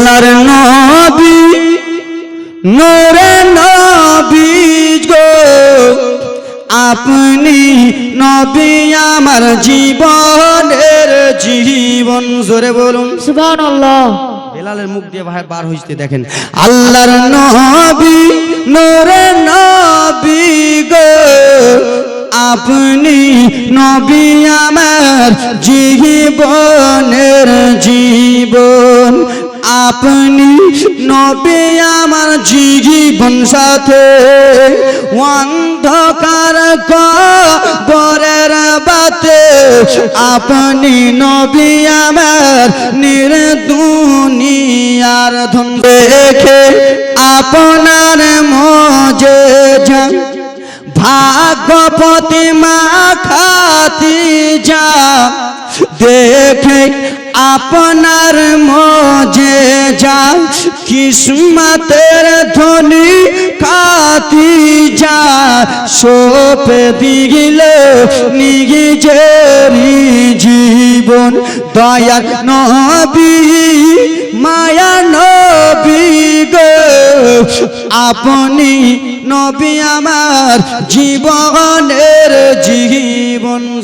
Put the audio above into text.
আল্লাহর নবী নোরে নবী গো। আপনি নবী আমার জীবনের জীবন জোরে বলুন। সুবহানাল্লাহ। বেলালের মুখ দিয়ে ভাই বার হইতে দেখেন। আল্লাহর নবী নোরে নবী গো। আপনি নবী আমার জীবনের জীবন। আপনি নবী আমার জীবন সাথে অন্ধকার কবরের বাতে আপনি নবী আমার নির্দুনিয়ার ধন দেখে আপনার মজে যান। ভাগপতি মা খাতি যা দেখে আপনার মজে যা কিসমতের ধনী খাতি যা সোপে দিল নিজেরি জীবন। দয়ার নবী, মায়া নবী গো, আপনি নবী আমার জীবনের জীবন।